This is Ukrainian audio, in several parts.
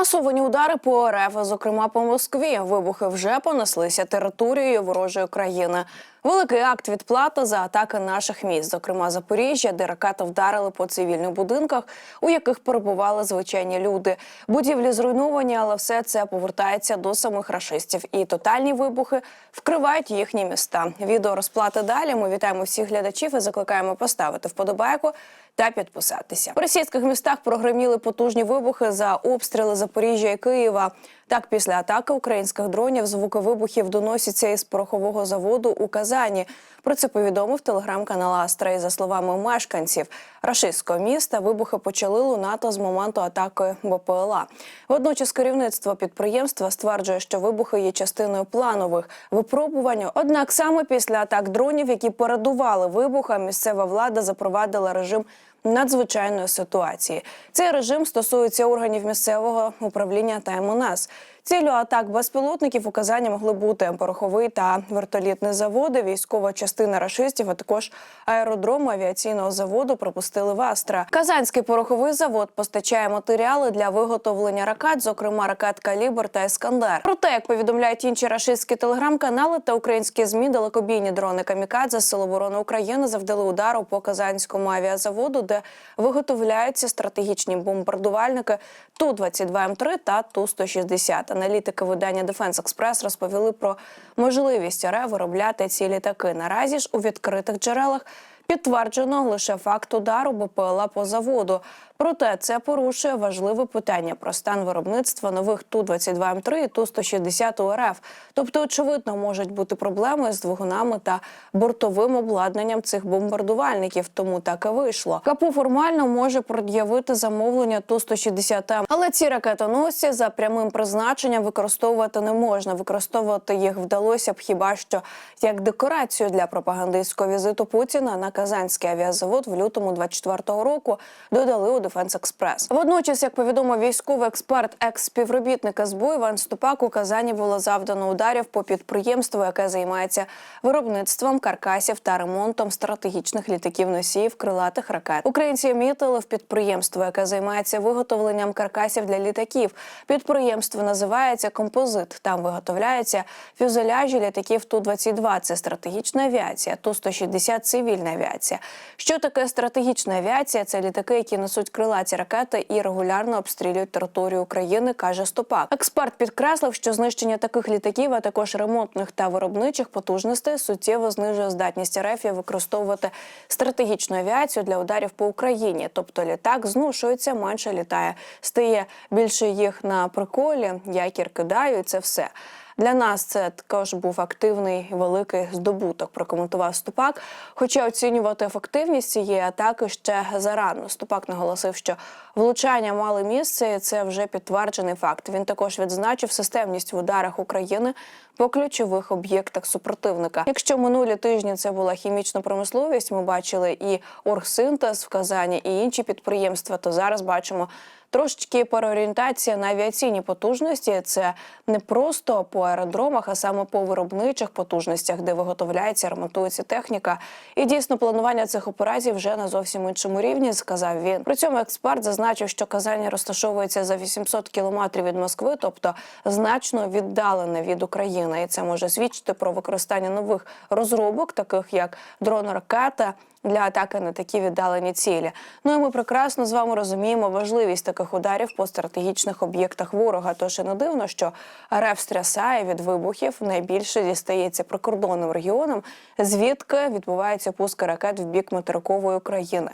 Масовані удари по РФ, зокрема по Москві. Вибухи вже понеслися територією ворожої країни. Великий акт відплати за атаки наших міст, зокрема Запоріжжя, де ракети вдарили по цивільних будинках, у яких перебували звичайні люди. Будівлі зруйновані, але все це повертається до самих рашистів. І тотальні вибухи вкривають їхні міста. Відео розплати далі. Ми вітаємо всіх глядачів і закликаємо поставити вподобайку та підписатися. В російських містах прогреміли потужні вибухи за обстріли Запоріжжя і Києва. Так, після атаки українських дронів звуки вибухів доносяться із порохового заводу у Казані. Про це повідомив телеграм-канал Астра. І за словами мешканців рашистського міста, вибухи почали лунати з моменту атаки БПЛА. Водночас керівництво підприємства стверджує, що вибухи є частиною планових випробувань. Однак саме після атак дронів, які передували вибухам, місцева влада запровадила режим надзвичайної ситуації. Цей режим стосується органів місцевого управління та МНС. Ціллю атак безпілотників у Казані могли бути пороховий та вертолітний заводи, військова частина рашистів, а також аеродром авіаційного заводу пропустили в Астра. Казанський пороховий завод постачає матеріали для виготовлення ракет, зокрема ракет Калібр та Ескандер. Проте, як повідомляють інші рашистські телеграм-канали та українські змі, далекобійні дрони Камікадзе Сил оборони України завдали удару по казанському авіазаводу, де виготовляються стратегічні бомбардувальники ту 22 м 3 та ту 160 Аналітики видання Defense Express розповіли про можливість РФ виробляти ці літаки. Наразі ж у відкритих джерелах підтверджено лише факт удару БПЛА по заводу. Проте це порушує важливе питання про стан виробництва нових ту 22 м 3 і ту 160 УРФ. Тобто, очевидно, можуть бути проблеми з двигунами та бортовим обладнанням цих бомбардувальників. Тому так і вийшло. КАПУ формально може пред'явити замовлення ту 160 м але ці ракетоносці за прямим призначенням використовувати не можна. Використовувати їх вдалося б хіба що як декорацію для пропагандистського візиту Путіна на Казанський авіазавод в лютому 24-го року. Додали у Defense Express. Водночас, як повідомив військовий експерт, екс-співробітник СБУ Іван Ступак, у Казані було завдано ударів по підприємству, яке займається виробництвом каркасів та ремонтом стратегічних літаків носіїв крилатих ракет. Українці мітили в підприємство, яке займається виготовленням каркасів для літаків. Підприємство називається Композит. Там виготовляються фюзеляжі літаків ту 22 Це стратегічна авіація, ту 160 цивільна авіація. Що таке стратегічна авіація? Це літаки, які несуть крилаті ракети і регулярно обстрілюють територію України, каже Стопак. Експерт підкреслив, що знищення таких літаків, а також ремонтних та виробничих потужностей суттєво знижує здатність РФ використовувати стратегічну авіацію для ударів по Україні. Тобто літак зношується, менше літає, стає більше їх на приколі, якір кидаю, і це все. Для нас це також був активний і великий здобуток. Прокоментував Ступак. Хоча оцінювати ефективність цієї атаки ще зарано. Ступак наголосив, що влучання мали місце. і Це вже підтверджений факт. Він також відзначив системність в ударах України по ключових об'єктах супротивника. Якщо минулі тижні це була хімічна промисловість, ми бачили і оргсинтез в Казані, і інші підприємства, то зараз бачимо. Трошечки переорієнтація на авіаційні потужності це не просто по аеродромах, а саме по виробничих потужностях, де виготовляється, ремонтується техніка. І дійсно планування цих операцій вже на зовсім іншому рівні, сказав він. При цьому експерт зазначив, що Казань розташовується за 800 кілометрів від Москви, тобто значно віддалене від України, і це може свідчити про використання нових розробок, таких як дрон-ракета. Для атаки на такі віддалені цілі. Ну і ми прекрасно з вами розуміємо важливість таких ударів по стратегічних об'єктах ворога. Тож і не дивно, що РФ стрясає від вибухів найбільше дістається прикордонним регіонам, звідки відбувається пуск ракет в бік материкової України.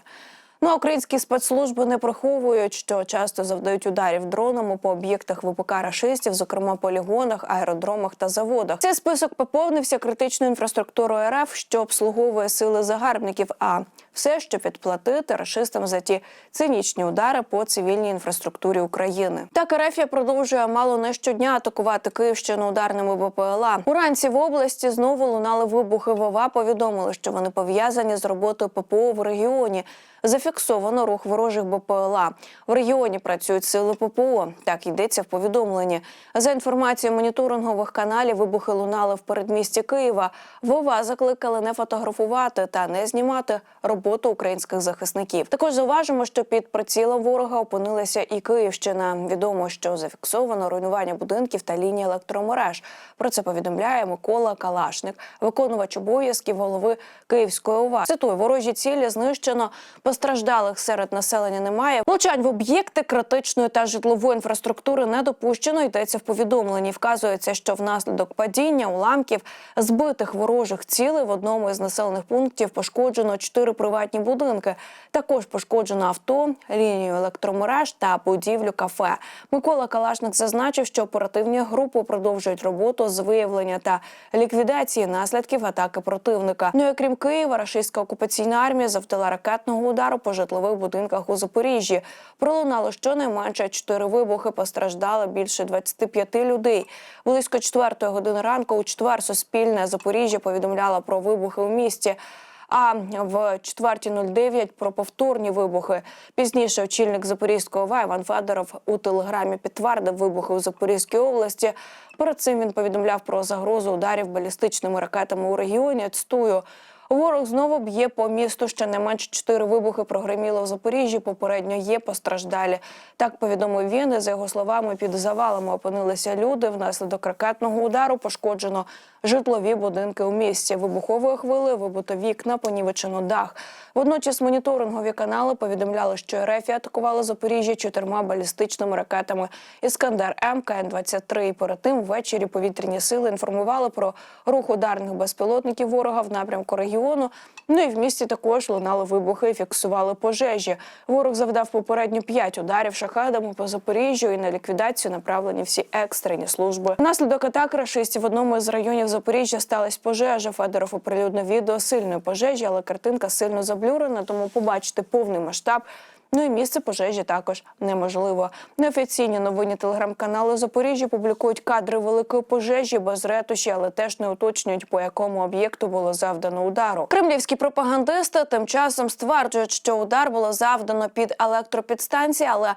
Ну, а українські спецслужби не приховують, що часто завдають ударів дронами по об'єктах ВПК рашистів, зокрема полігонах, аеродромах та заводах. Цей список поповнився критичною інфраструктурою РФ, що обслуговує сили загарбників. А все, щоб відплатити рашистам за ті цинічні удари по цивільній інфраструктурі України. Так РФ продовжує мало не щодня атакувати Київщину ударними БПЛА. Уранці в області знову лунали вибухи. Вова повідомили, що вони пов'язані з роботою ППО в регіоні. Зафіксовано рух ворожих БПЛА. В регіоні працюють сили ППО. Так йдеться в повідомленні. За інформацією моніторингових каналів, вибухи лунали в передмісті Києва. Вова закликали не фотографувати та не знімати роботу роботу українських захисників. Також зауважимо, що під прицілом ворога опинилася і Київщина. Відомо, що зафіксовано руйнування будинків та лінії електромереж. Про це повідомляє Микола Калашник, виконувач обов'язків голови Київської ОВА. Цитую, ворожі цілі знищено, постраждалих серед населення немає. Влучань в об'єкти критичної та житлової інфраструктури не допущено. Йдеться в повідомленні. Вказується, що внаслідок падіння уламків збитих ворожих цілей в одному із населених пунктів пошкоджено чотири приватні будинки. Також пошкоджено авто, лінію електромереж та будівлю кафе. Микола Калашник зазначив, що оперативні групи продовжують роботу з виявлення та ліквідації наслідків атаки противника. Ну і крім Києва, рашистська окупаційна армія завдала ракетного удару по житлових будинках у Запоріжжі. Пролунало щонайменше чотири вибухи. Постраждали більше 25 людей. Близько четвертої години ранку у четвер Суспільне Запоріжжя повідомляло про вибухи у місті. А в 4.09 про повторні вибухи. Пізніше очільник Запорізького ОВА Іван Федоров у телеграмі підтвердив вибухи у Запорізькій області. Перед цим він повідомляв про загрозу ударів балістичними ракетами у регіоні. Цитую. Ворог знову б'є по місту. Ще не менш чотири вибухи прогреміло в Запоріжжі. Попередньо є постраждалі. Так повідомив він. За його словами, під завалами опинилися люди. Внаслідок ракетного удару пошкоджено житлові будинки у місті. Вибухової хвили вибито вікна, понівечено дах. Водночас моніторингові канали повідомляли, що РФ атакували Запоріжжя чотирма балістичними ракетами Іскандер М КН-23. І перед тим ввечері повітряні сили інформували про рух ударних безпілотників ворога в напрямку регіону. Ну і в місті також лунали вибухи, фіксували пожежі. Ворог завдав попередньо п'ять ударів шахедами по Запоріжжю і на ліквідацію направлені всі екстрені служби. Внаслідок атаки рашистів в одному із районів Запоріжжя сталася пожежа. Федоров оприлюднив відео сильної пожежі, але картинка сильно заблюрена, тому побачити повний масштаб. Ну і місце пожежі також неможливо. Неофіційні новинні телеграм-канали Запоріжжя публікують кадри великої пожежі без ретуші, але теж не уточнюють, по якому об'єкту було завдано удару. Кремлівські пропагандисти тим часом стверджують, що удар було завдано під електропідстанції, але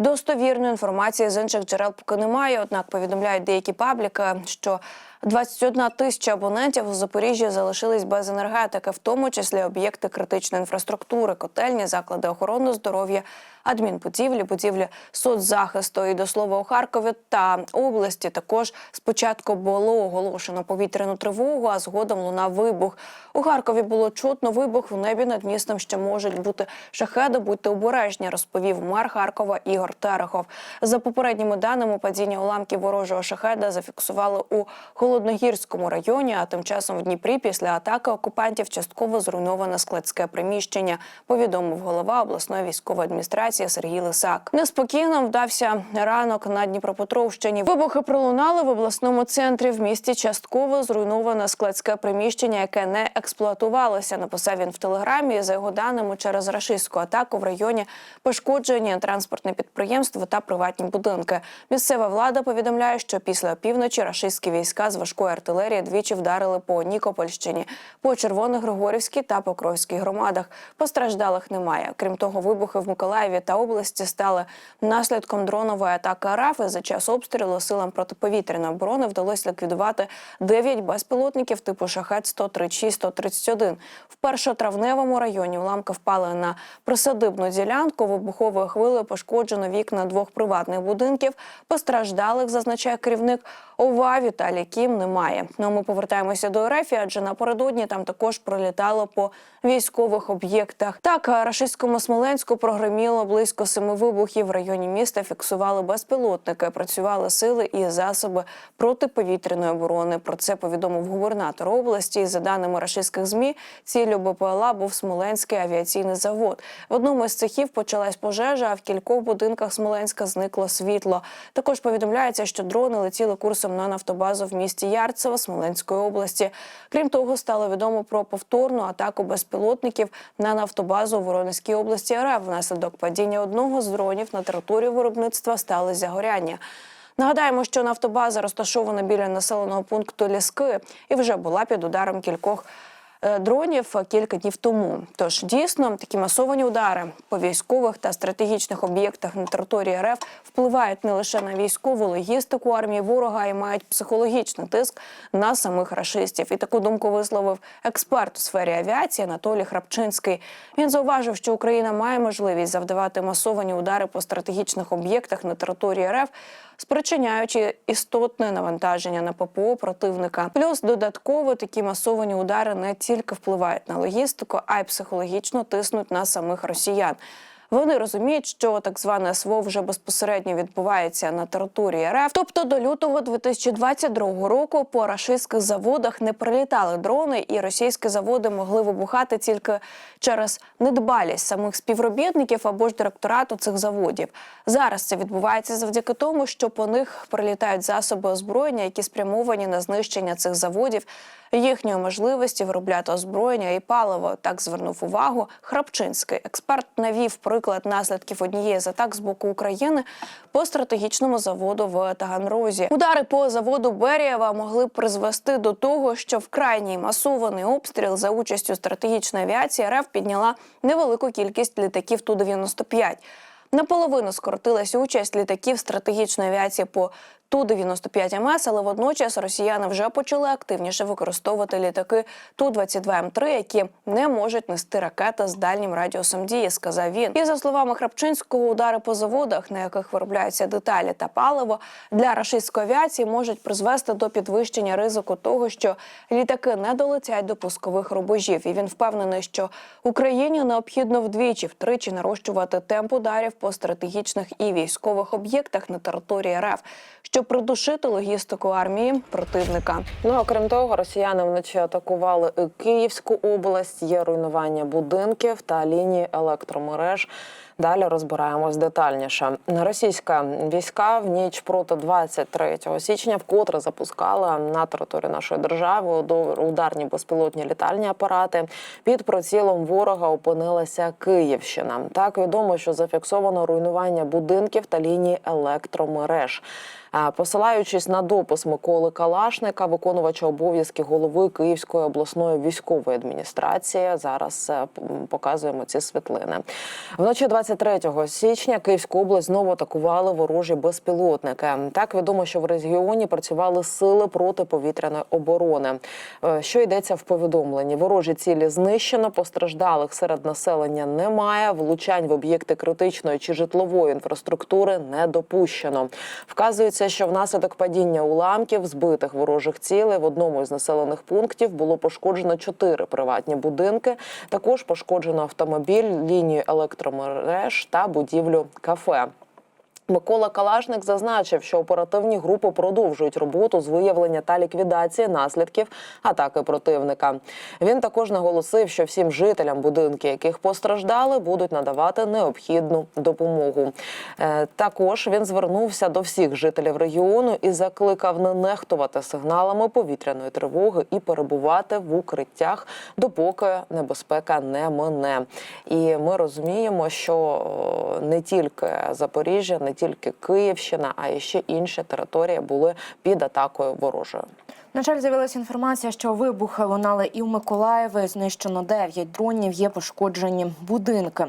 Достовірної інформації з інших джерел поки немає. Однак повідомляють деякі пабліки, що 21 тисяча абонентів у Запоріжжі залишились без енергетики, в тому числі об'єкти критичної інфраструктури, котельні, заклади охорони здоров'я, адмінбудівлі, будівлі соцзахисту. І до слова у Харкові та області також спочатку було оголошено повітряну тривогу, а згодом лунав вибух. У Харкові було чутно вибух в небі над містом, що можуть бути шахеди. Будьте обережні, розповів мер Харкова Ігор Терехов. За попередніми даними, падіння уламків ворожого шахеда зафіксували у Холодногірському районі. А тим часом в Дніпрі після атаки окупантів частково зруйноване складське приміщення. Повідомив голова обласної військової адміністрації Сергій Лисак. Неспокійним вдався ранок на Дніпропетровщині. Вибухи пролунали в обласному центрі. В місті частково зруйноване складське приміщення, яке не експлуатувалося. Написав він в телеграмі. За його даними, через рашистську атаку в районі пошкоджені транспортне підприємство та приватні будинки. Місцева влада повідомляє, що після опівночі рашистські війська з важкої артилерії двічі вдарили по Нікопольщині, по Червоногригорівській та Покровській громадах. Постраждалих немає. Крім того, вибухи в Миколаєві та області стали наслідком дронової атаки РАФ. За час обстрілу силам протиповітряної оборони вдалося ліквідувати 9 безпілотників типу шахет 136 131 В першотравневому районі уламки впали на присадибну ділянку. Вибуховою хвилею пошкоджено вікна двох приватних будинків. Постраждалих зазначає керівник ОВА Віталій Кім. Немає. Ну ми повертаємося до РФ, адже напередодні там також пролітало по військових об'єктах. Так, рашистському Смоленську прогреміло близько семи вибухів. В районі міста фіксували безпілотники. Працювали сили і засоби протиповітряної оборони. Про це повідомив губернатор області. За даними рашистських змі, ціллю БПЛА був Смоленський авіаційний завод. В одному із цехів почалась пожежа, а в кількох будинках Смоленська зникло світло. Також повідомляється, що дрони летіли курсом на нафтобазу в місті Ярцево Смоленської області. Крім того, стало відомо про повторну атаку безпілотників на нафтобазу у Воронезькій області РФ. Внаслідок падіння одного з дронів на території виробництва стали загоряння. Нагадаємо, що нафтобаза розташована біля населеного пункту Ліски і вже була під ударом кількох дронів кілька днів тому. Тож дійсно такі масовані удари по військових та стратегічних об'єктах на території РФ впливають не лише на військову логістику армії ворога, й мають психологічний тиск на самих рашистів. І таку думку висловив експерт у сфері авіації Анатолій Храпчинський. Він зауважив, що Україна має можливість завдавати масовані удари по стратегічних об'єктах на території РФ, спричиняючи істотне навантаження на ППО противника. Плюс додатково такі масовані удари не тільки впливають на логістику, а й психологічно тиснуть на самих росіян. Вони розуміють, що так зване СВО вже безпосередньо відбувається на території РФ. Тобто до лютого 2022 року по рашистських заводах не прилітали дрони, і російські заводи могли вибухати тільки через недбалість самих співробітників або ж директорату цих заводів. Зараз це відбувається завдяки тому, що по них прилітають засоби озброєння, які спрямовані на знищення цих заводів, їхньої можливості виробляти озброєння і паливо. Так звернув увагу Храпчинський. Експерт навів приклад наслідків однієї з атак з боку України по стратегічному заводу в Таганрозі. Удари по заводу Берієва могли призвести до того, що в крайній масований обстріл за участю стратегічної авіації РФ підняла невелику кількість літаків Ту-95. Наполовину скоротилася участь літаків стратегічної авіації по Ту-95 МС, але водночас росіяни вже почали активніше використовувати літаки Ту-22М3, які не можуть нести ракети з дальнім радіусом дії, сказав він. І за словами Храпчинського, удари по заводах, на яких виробляються деталі та паливо, для рашистської авіації можуть призвести до підвищення ризику того, що літаки не долетять до пускових рубежів. І він впевнений, що Україні необхідно вдвічі втричі нарощувати темп ударів по стратегічних і військових об'єктах на території РФ, щоб придушити логістику армії противника. Ну окрім того, росіяни вночі атакували Київську область. Є руйнування будинків та лінії електромереж. Далі розбираємось детальніше. Російська війська в ніч проти 23 січня вкотре запускала на територію нашої держави ударні безпілотні літальні апарати. Під прицілом ворога опинилася Київщина. Так відомо, що зафіксовано руйнування будинків та лінії електромереж. А, Посилаючись на допис Миколи Калашника, виконувача обов'язки голови Київської обласної військової адміністрації, зараз е, показуємо ці світлини. Вночі 23 січня Київську область знову атакували ворожі безпілотники. Так відомо, що в регіоні працювали сили протиповітряної оборони. Е, Що йдеться в повідомленні? Ворожі цілі знищено, постраждалих серед населення немає. Влучань в об'єкти критичної чи житлової інфраструктури не допущено. Вказується, що внаслідок падіння уламків збитих ворожих цілей в одному із населених пунктів було пошкоджено чотири приватні будинки. Також пошкоджено автомобіль, лінію електромереж та будівлю кафе. Микола Калашник зазначив, що оперативні групи продовжують роботу з виявлення та ліквідації наслідків атаки противника. Він також наголосив, що всім жителям будинки, яких постраждали, будуть надавати необхідну допомогу. Е, Також він звернувся до всіх жителів регіону і закликав не нехтувати сигналами повітряної тривоги і перебувати в укриттях, допоки небезпека не мине. І ми розуміємо, що не тільки Запоріжжя, не тільки Київщина, а ще інші території були під атакою ворожою. На жаль, з'явилася інформація, що вибухи лунали і в Миколаєві. Знищено 9 дронів, є пошкоджені будинки.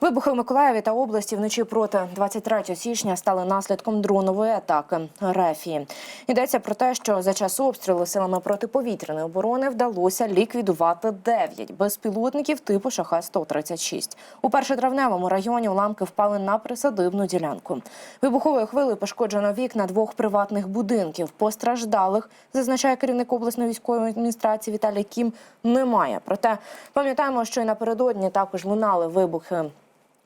Вибухи в Миколаєві та області вночі проти 23 січня стали наслідком дронової атаки Рефії. Йдеться про те, що за час обстрілу силами протиповітряної оборони вдалося ліквідувати 9 безпілотників типу шаха 136 У першотравневому районі уламки впали на присадибну ділянку. Вибуховою хвилею пошкоджено вікна двох приватних будинків. Постраждалих зазначає керівник обласної військової адміністрації Віталій Кім. Немає. Проте пам'ятаємо, що і напередодні також лунали вибухи.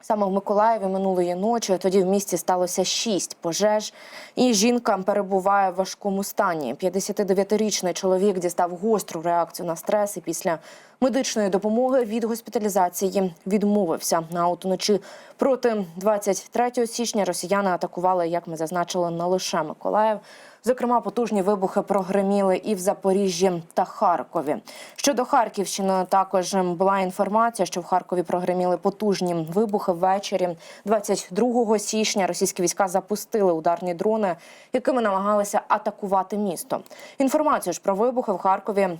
Саме в Миколаєві минулої ночі тоді в місті сталося шість пожеж, і жінка перебуває в важкому стані. 59-річний чоловік дістав гостру реакцію на стрес і після медичної допомоги від госпіталізації відмовився. А от уночі проти 23 січня росіяни атакували, як ми зазначили, не лише Миколаїв. Зокрема, потужні вибухи прогреміли і в Запоріжжі та Харкові. Щодо Харківщини, також була інформація, що в Харкові прогреміли потужні вибухи ввечері. 22 січня російські війська запустили ударні дрони, якими намагалися атакувати місто. Інформацію ж про вибухи в Харкові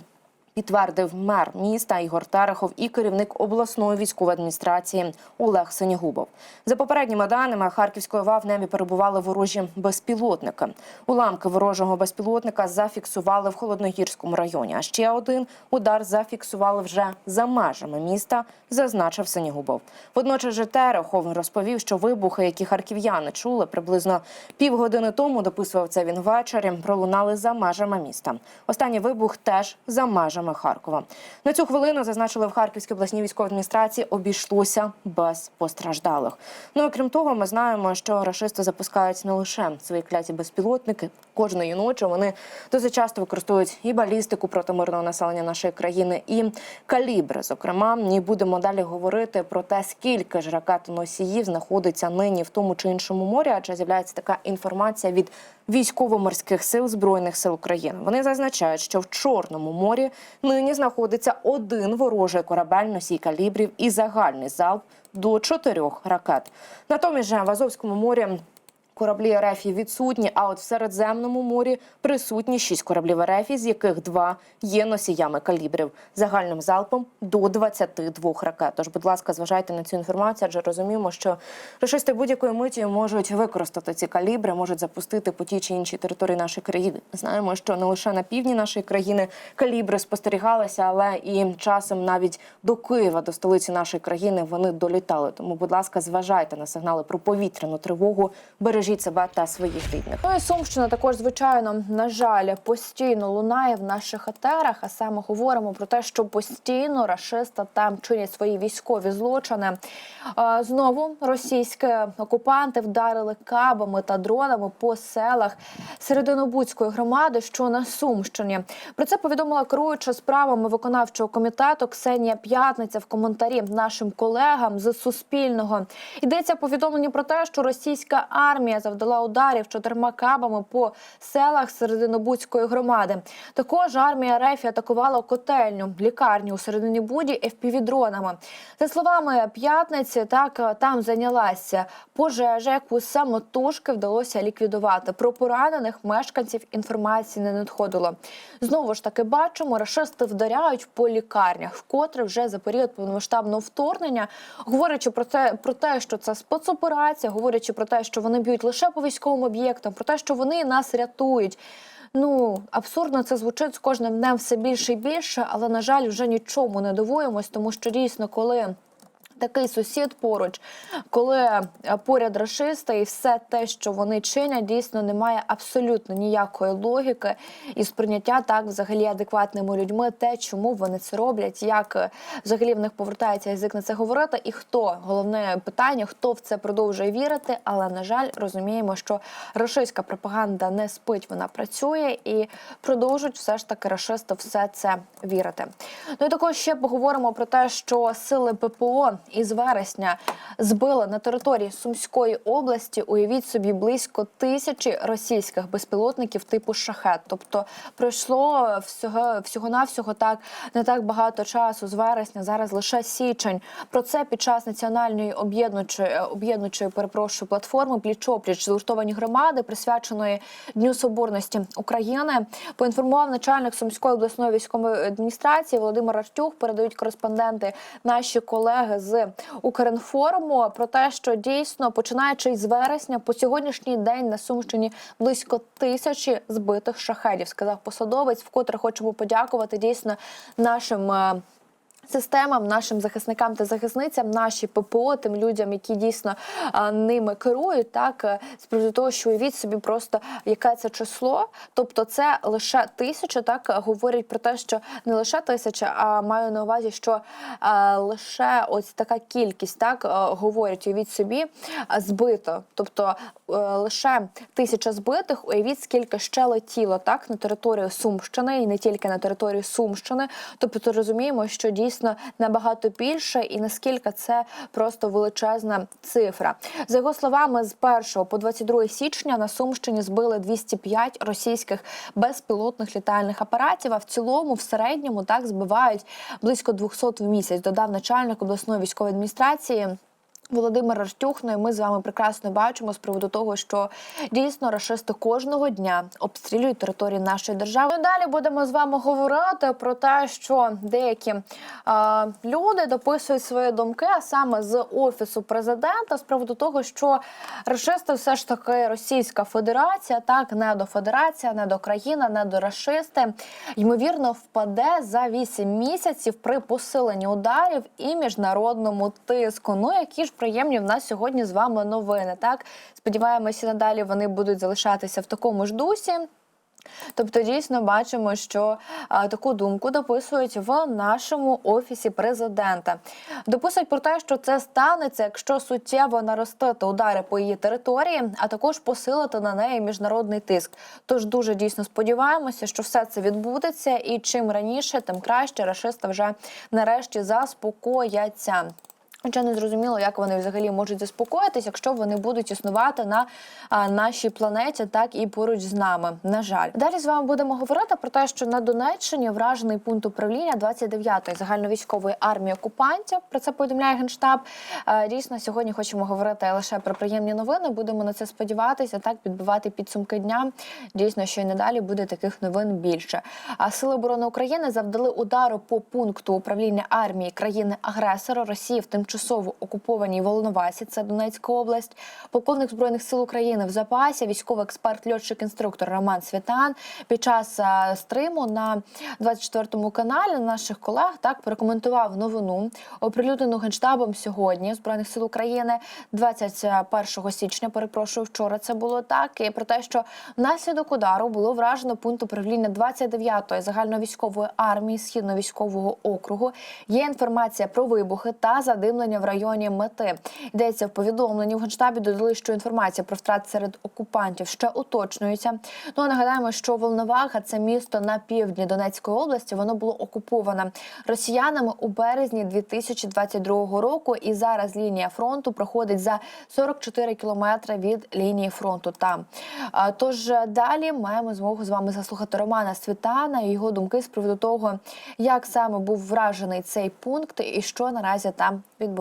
Підтвердив мер міста Ігор Терехов і керівник обласної військової адміністрації Олег Сенігубов. За попередніми даними Харківської ВА в небі перебували ворожі безпілотники. Уламки ворожого безпілотника зафіксували в холодногірському районі. А ще один удар зафіксували вже за межами міста, зазначив Сенігубов. Водночас же Терехов розповів, що вибухи, які харків'яни чули приблизно півгодини тому, дописував це він ввечері, пролунали за межами міста. Останній вибух теж за межами Харкова. На цю хвилину зазначили в Харківській обласній військовій адміністрації, обійшлося без постраждалих. Ну і крім того, ми знаємо, що рашисти запускають не лише свої кляті безпілотники. Кожної ночі вони досить часто використовують і балістику проти мирного населення нашої країни, і калібри. Зокрема, і будемо далі говорити про те, скільки ж ракет-носіїв знаходиться нині в тому чи іншому морі, адже з'являється така інформація від військово-морських сил збройних сил України. Вони зазначають, що в Чорному морі нині знаходиться один ворожий корабель носій калібрів і загальний залп до чотирьох ракет. Натомість же в Азовському морі. Кораблі РФ відсутні, а от в Середземному морі присутні шість кораблів РФ, з яких два є носіями калібрів загальним залпом до 22 ракет. Тож, будь ласка, зважайте на цю інформацію, адже розуміємо, що рашисти будь-якої миті можуть використати ці калібри, можуть запустити по тій чи іншій території нашої країни. Знаємо, що не лише на півдні нашої країни калібри спостерігалися, але і часом навіть до Києва, до столиці нашої країни, вони долітали. Тому, будь ласка, зважайте на сигнали про повітряну тривогу. Бережіть себе та своїх рідних. Ну і Сумщина також, звичайно, на жаль, постійно лунає в наших етерах. А саме говоримо про те, що постійно рашисти там чинять свої військові злочини. Знову російські окупанти вдарили кабами та дронами по селах Серединобудської громади, що на Сумщині. Про це повідомила керуюча справами виконавчого комітету Ксенія П'ятниця в коментарі нашим колегам з Суспільного. Йдеться повідомлення про те, що російська армія завдала ударів чотирма кабами по селах Серединобудської громади. Також армія РФ атакувала котельню, лікарню у середині буді FPV-дронами. За словами п'ятниці, так там зайнялася пожежа, яку самотужки вдалося ліквідувати. Про поранених мешканців інформації не надходило. Знову ж таки бачимо, рашисти вдаряють по лікарнях, вкотре вже за період повномасштабного вторгнення, говорячи про те, про те, що це спецоперація, говорячи про те, що вони б'ють лише по військовим об'єктам, про те, що вони нас рятують. Ну абсурдно це звучить з кожним днем все більше і більше, але на жаль, вже нічому не дивуємось, тому що дійсно, коли такий сусід поруч, коли е, поряд рашисти і все те, що вони чинять, дійсно немає абсолютно ніякої логіки і сприйняття так взагалі адекватними людьми, те, чому вони це роблять, як е, взагалі в них повертається язик на це говорити, і хто головне питання, хто в це продовжує вірити. Але на жаль, розуміємо, що рашистська пропаганда не спить, вона працює і продовжують все ж таки рашисти все це вірити. Ну і також ще поговоримо про те, що сили ППО із вересня збили на території Сумської області. Уявіть собі близько тисячі російських безпілотників типу шахет. Тобто пройшло всього всього навсього так не так багато часу з вересня. Зараз лише січень. Про це під час національної об'єднуючої об'єднуючої перепрошую платформи пліч-опліч згуртовані громади, присвяченої Дню Соборності України. Поінформував начальник Сумської обласної військової адміністрації Володимир Артюх. Передають кореспонденти наші колеги з Укрінформу про те, що дійсно починаючи з вересня по сьогоднішній день на Сумщині близько тисячі збитих шахедів, сказав посадовець. Вкотре хочемо подякувати дійсно нашим. Системам, нашим захисникам та захисницям, наші ППО, тим людям, які дійсно ними керують, так е, з приводу того, що уявіть собі просто яке це число. Тобто, це лише тисяча, так говорять про те, що не лише тисяча, а маю на увазі, що лише ось така кількість, так е, говорять, уявіть собі, збито. Тобто е, лише тисяча збитих, уявіть, скільки ще летіло так на територію Сумщини і не тільки на територію Сумщини. Тобто розуміємо, що дійсно набагато більше, і наскільки це просто величезна цифра. За його словами, з 1 по 22 січня на Сумщині збили 205 російських безпілотних літальних апаратів. А в цілому, в середньому, так збивають близько 200 в місяць. Додав начальник обласної військової адміністрації. Володимир Артюх. Ну і ми з вами прекрасно бачимо з приводу того, що дійсно рашисти кожного дня обстрілюють територію нашої держави. Ну, Далі будемо з вами говорити про те, що деякі е, люди дописують свої думки, а саме з офісу президента, з приводу того, що рашисти все ж таки Російська Федерація, так не до Федерація, не до країна, не до рашисти, ймовірно, впаде за 8 місяців при посиленні ударів і міжнародному тиску. Ну які ж приємні в нас сьогодні з вами новини. Так сподіваємося, надалі вони будуть залишатися в такому ж дусі. Тобто, дійсно бачимо, що а, таку думку дописують в нашому офісі президента. Дописують про те, що це станеться, якщо суттєво наростити удари по її території, а також посилити на неї міжнародний тиск. Тож дуже дійсно сподіваємося, що все це відбудеться, і чим раніше, тим краще рашисти вже нарешті заспокояться. Хоча не зрозуміло, як вони взагалі можуть заспокоїтись, якщо вони будуть існувати на а, нашій планеті, так і поруч з нами. На жаль, далі з вами будемо говорити про те, що на Донеччині вражений пункт управління 29-ї загальновійськової армії окупантів. Про це повідомляє генштаб. Дійсно, сьогодні хочемо говорити лише про приємні новини. Будемо на це сподіватися, так підбивати підсумки дня. Дійсно, що й надалі буде таких новин більше. А сили оборони України завдали удару по пункту управління армії країни-агресора Росії в тимчасово окупованій Волновасі. Це Донецька область. Полковник збройних сил України в запасі, військовий експерт, льотчик, інструктор Роман Світан під час е, стриму на 24 каналі наших колег так прокоментував новину, оприлюднену генштабом сьогодні збройних сил України 21 січня. Перепрошую, вчора це було так. І про те, що внаслідок удару було вражено пункт управління 29-ї загальновійськової армії східно-військового округу. Є інформація про вибухи та задимлення в районі мети. Йдеться в повідомленні в генштабі. Додали, що інформація про втрат серед окупантів ще уточнюється. Ну а нагадаємо, що Волноваха це місто на півдні Донецької області. Воно було окуповане росіянами у березні 2022 року. І зараз лінія фронту проходить за 44 кілометри від лінії фронту. Там тож далі маємо змогу з вами заслухати Романа Світана і його думки з приводу того, як саме був вражений цей пункт і що наразі там відбувається.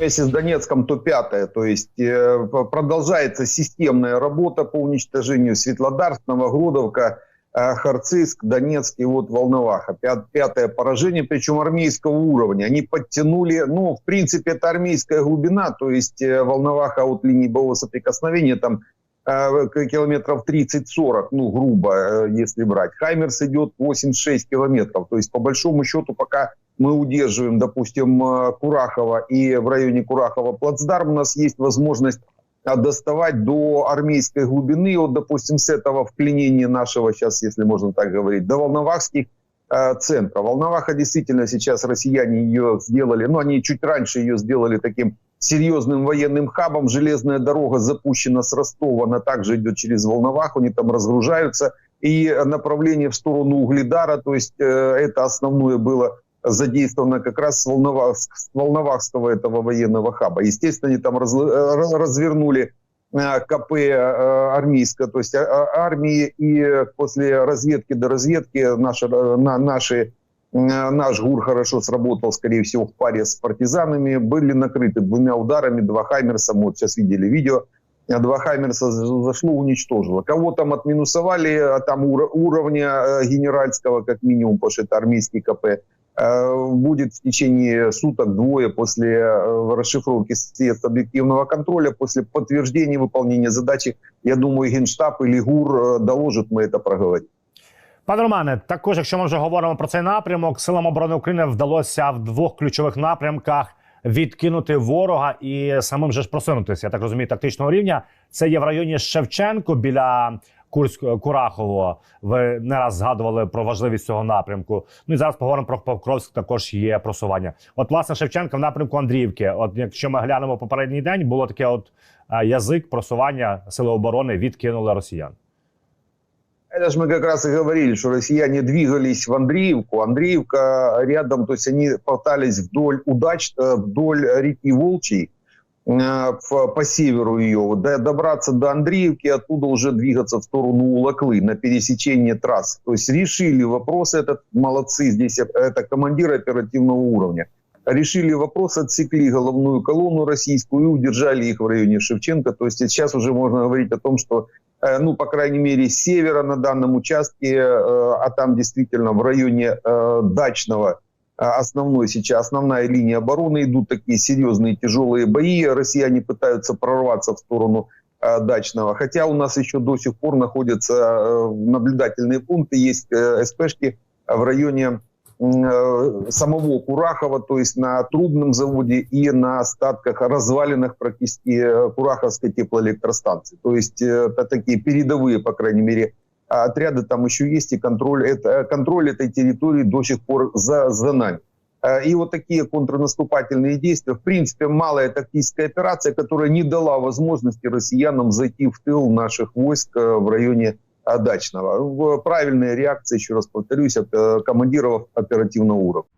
Если с Донецком, то пятое. То есть э, продолжается системная работа по уничтожению Светлодарск, Новогрудовка, э, Харциск, Донецк и вот Волноваха. Пят- пятое поражение, причем армейского уровня. Они подтянули, ну, в принципе, это армейская глубина, то есть э, Волноваха от линии боевого соприкосновения там э, километров 30-40, ну, грубо, э, если брать. Хаймерс идет 86 километров. То есть, по большому счету, пока мы удерживаем, допустим, э, Курахова и в районе Курахова плацдарм, у нас есть возможность а, доставать до армейской глубины, вот, допустим, с этого вклинения нашего, сейчас, если можно так говорить, до Волновахских э, центра. Волноваха действительно сейчас россияне ее сделали, ну, они чуть раньше ее сделали таким серьезным военным хабом. Железная дорога запущена с Ростова, она также идет через Волноваху, они там разгружаются. И направление в сторону Угледара, то есть э, это основное было задействовано как раз с, с Волновахского этого военного хаба. Естественно, они там разл- э, раз- развернули э, КП э, армейское, то есть а- армии, и после разведки до разведки наши, на, наши наш ГУР хорошо сработал, скорее всего, в паре с партизанами, были накрыты двумя ударами, два Хаймерса, мы вот сейчас видели видео, два Хаймерса за- зашло, уничтожило. Кого там отминусовали, а там уро- уровня генеральского, как минимум, потому что это армейский КП, будет в течение суток двое после э, расшифровки средств объективного контроля, после подтверждения выполнения задачи, я думаю, Генштаб или ГУР э, доложит, мы это проговорим. Пане Романе, також, якщо ми вже говоримо про цей напрямок, силам оборони України вдалося в двох ключових напрямках відкинути ворога і самим же ж просунутися. Я так розумію, тактичного рівня. Це є в районі Шевченко біля Курськ Курахово. Ви не раз згадували про важливість цього напрямку. Ну і зараз поговоримо про Покровськ. Також є просування. От власне Шевченка в напрямку Андріївки. От якщо ми глянемо попередній день, було таке от е, язик просування сили оборони відкинули росіян. Это же мы как раз и говорили, что россияне двигались в Андреевку. Андреевка рядом, то есть они пытались вдоль удач, э, вдоль реки Волчий, э, в- по северу ее, вот, до- добраться до Андреевки, оттуда уже двигаться в сторону Улаклы на пересечение трасс. То есть решили вопрос этот, молодцы здесь, э, это командир оперативного уровня. решили вопрос, отсекли головную колонну российскую и удержали их в районе Шевченко. То есть сейчас уже можно говорить о том, что, э, ну, по крайней мере, с севера на данном участке, э, а там действительно в районе э, Дачного, а, основной сейчас, основная линия обороны, идут такие серьезные тяжелые бои. Россияне пытаются прорваться в сторону э, Дачного. Хотя у нас еще до сих пор находятся э, наблюдательные пункты, есть э, СПшки в районе э, самого Курахова, то есть на трубном заводе и на остатках развалинах практически Кураховской теплоэлектростанции. То есть это такие передовые, по крайней мере, отряды там еще есть, и контроль, это, контроль этой территории до сих пор за, за нами. Э, И вот такие контрнаступательные действия, в принципе, малая тактическая операция, которая не дала возможности россиянам зайти в тыл наших войск э, в районе э, Дачного. В- Правильная реакция, еще раз повторюсь, от э, командиров оперативного уровня.